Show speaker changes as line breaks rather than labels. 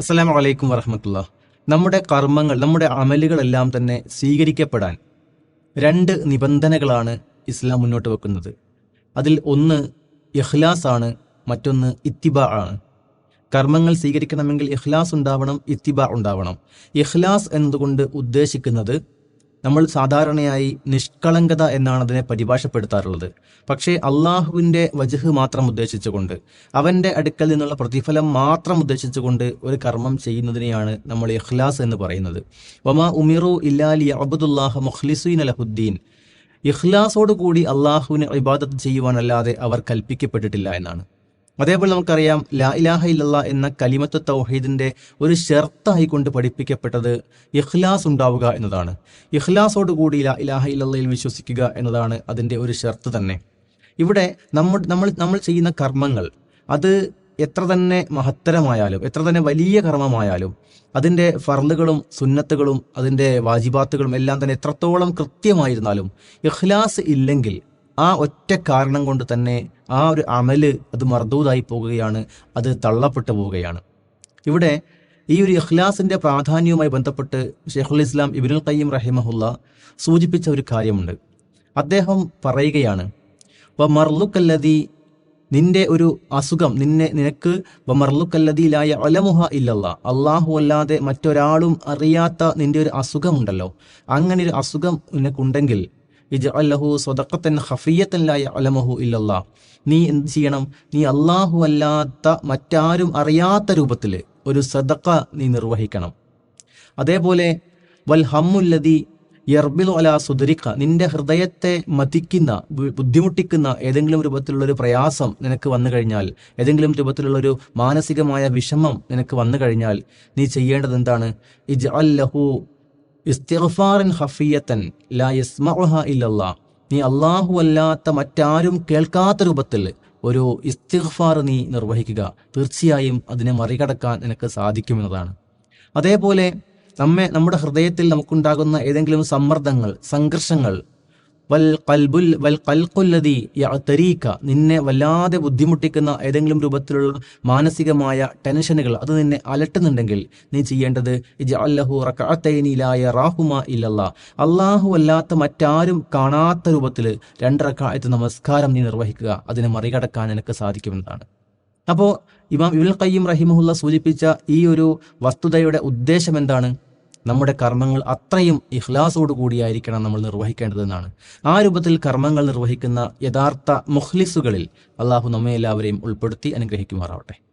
അസ്സലാമു വലൈക്കും വറഹമത്തുള്ള നമ്മുടെ കർമ്മങ്ങൾ നമ്മുടെ അമലുകളെല്ലാം തന്നെ സ്വീകരിക്കപ്പെടാൻ രണ്ട് നിബന്ധനകളാണ് ഇസ്ലാം മുന്നോട്ട് വെക്കുന്നത്. അതിൽ ഒന്ന് ഇഖ്ലാസ് ആണ് മറ്റൊന്ന് ഇത്തിബ ആണ്. കർമ്മങ്ങൾ സ്വീകരിക്കണമെങ്കിൽ ഇഖ്ലാസ് ഉണ്ടാവണം ഇത്തിബ ഉണ്ടാവണം. ഇഖ്ലാസ് എന്നതുകൊണ്ട് ഉദ്ദേശിക്കുന്നത് നമ്മൾ സാധാരണയായി നിഷ്കളങ്കത എന്നാണ് അതിനെ പരിഭാഷപ്പെടുത്താറുള്ളത്. പക്ഷേ അള്ളാഹുവിന്റെ വജഹ് മാത്രം ഉദ്ദേശിച്ചുകൊണ്ട് അവന്റെ അടുക്കൽ നിന്നുള്ള പ്രതിഫലം മാത്രം ഉദ്ദേശിച്ചുകൊണ്ട് ഒരു കർമ്മം ചെയ്യുന്നതിനെയാണ് നമ്മൾ ഇഖ്ലാസ് എന്ന് പറയുന്നത്. വമാ ഉമിറു ഇല്ലാലി അബുദുല്ലാഹ മുഖ്ലിസുൻ അലഹുദ്ദീൻ ഇഖ്ലാസോട് കൂടി അള്ളാഹുവിനെ ഇബാദത്ത് ചെയ്യുവാനല്ലാതെ അവർ കൽപ്പിക്കപ്പെട്ടിട്ടില്ല എന്നാണ്. അതേപോലെ നമുക്കറിയാം ലാ ഇലാഹ ഇല്ലല്ല എന്ന കലിമത്ത് തൗഹീദിന്റെ ഒരു ഷെർത്തായി കൊണ്ട് പഠിപ്പിക്കപ്പെട്ടത് ഇഖ്ലാസ് ഉണ്ടാവുക എന്നതാണ്. ഇഖ്ലാസോട് കൂടി ലാ ഇലാഹ ഇല്ലല്ലയിൽ വിശ്വസിക്കുക എന്നതാണ് അതിന്റെ ഒരു ഷെർത്ത് തന്നെ. ഇവിടെ നമ്മൾ നമ്മൾ നമ്മൾ ചെയ്യുന്ന കർമ്മങ്ങൾ അത് എത്ര തന്നെ മഹത്തരമായാലും എത്ര തന്നെ വലിയ കർമ്മമായാലും അതിന്റെ ഫർലുകളും സുന്നത്തുകളും അതിന്റെ വാജിബാത്തുകളും എല്ലാം തന്നെ എത്രത്തോളം കൃത്യമായിരുന്നാലും ഇഖ്ലാസ് ഇല്ലെങ്കിൽ ആ ഒറ്റ കാരണം കൊണ്ട് തന്നെ ആ ഒരു അമൽ അത് മർദൂതായി പോവുകയാണ് അത് തള്ളപ്പെട്ടു പോവുകയാണ്. ഇവിടെ ഈ ഒരു ഇഖ്ലാസിന്റെ പ്രാധാന്യവുമായി ബന്ധപ്പെട്ട് ഷെയ്ഖുൽ ഇസ്ലാം ഇബിനുൽ കയ്യം റഹിമഹുല്ല സൂചിപ്പിച്ച ഒരു കാര്യമുണ്ട്. അദ്ദേഹം പറയുകയാണ് വ മർലുക്കല്ലതി നിന്റെ ഒരു അസുഖം നിന്നെ നിനക്ക് വ മർലുക്കല്ലതിയിലായ അലമുഹ ഇല്ലല്ല അള്ളാഹു അല്ലാതെ മറ്റൊരാളും അറിയാത്ത നിന്റെ ഒരു അസുഖമുണ്ടല്ലോ. അങ്ങനെ ഒരു അസുഖം നിനക്കുണ്ടെങ്കിൽ നീ എന്ത് ചെയ്യണം? നീ അള്ളാഹു അല്ലാത്ത മറ്റാരും അറിയാത്ത രൂപത്തിൽ ഒരു സദക്ക നീ നിർവഹിക്കണം. അതേപോലെ വൽ യർബിലു അല സുദരിക്ക നിന്റെ ഹൃദയത്തെ മതിക്കുന്ന ബുദ്ധിമുട്ടിക്കുന്ന ഏതെങ്കിലും രൂപത്തിലുള്ള ഒരു പ്രയാസം നിനക്ക് വന്നു കഴിഞ്ഞാൽ ഏതെങ്കിലും രൂപത്തിലുള്ള ഒരു മാനസികമായ വിഷമം നിനക്ക് വന്നു കഴിഞ്ഞാൽ നീ ചെയ്യേണ്ടത് എന്താണ് ഇജ് അല്ലഹു ഇസ്തിഗ്ഫാറൻ ഹഫിയത്തൻ ലാ യസ്മഹ ഇല്ലല്ലാ നീ അള്ളാഹു അല്ലാത്ത മറ്റാരും കേൾക്കാത്ത രൂപത്തിൽ ഒരു ഇസ്തിഗ്ഫാർ നീ നിർവഹിക്കുക. തീർച്ചയായും അതിനെ മറികടക്കാൻ നിനക്ക് സാധിക്കുമെന്നതാണ് അതേപോലെ നമ്മെ നമ്മുടെ ഹൃദയത്തിൽ നമുക്കുണ്ടാകുന്ന ഏതെങ്കിലും സമ്മർദ്ദങ്ങൾ സംഘർഷങ്ങൾ വൽ കൽബുൽ വൽ നിന്നെ വല്ലാതെ ബുദ്ധിമുട്ടിക്കുന്ന ഏതെങ്കിലും രൂപത്തിലുള്ള മാനസികമായ ടെൻഷനുകൾ അത് നിന്നെ അലട്ടുന്നുണ്ടെങ്കിൽ നീ ചെയ്യേണ്ടത് അല്ലാഹു അല്ലാത്ത മറ്റാരും കാണാത്ത രൂപത്തിൽ രണ്ട് റക്അത്ത് നമസ്കാരം നീ നിർവഹിക്കുക. അതിനെ മറികടക്കാൻ നിനക്ക് സാധിക്കുമെന്നാണ്. അപ്പോൾ ഇമാം ഇബുൽ ഖയ്യിം റഹിമഹുല്ല സൂചിപ്പിച്ച ഈ ഒരു വസ്തുതയുടെ ഉദ്ദേശം എന്താണ്? നമ്മുടെ കർമ്മങ്ങൾ അത്രയും ഇഖ്ലാസോട് കൂടിയായിരിക്കണം നമ്മൾ നിർവഹിക്കേണ്ടതെന്നാണ്. ആ രൂപത്തിൽ കർമ്മങ്ങൾ നിർവഹിക്കുന്ന യഥാർത്ഥ മുഖ്ലിസുകളിൽ അള്ളാഹു നമ്മെ എല്ലാവരെയും ഉൾപ്പെടുത്തി അനുഗ്രഹിക്കുമാറാവട്ടെ.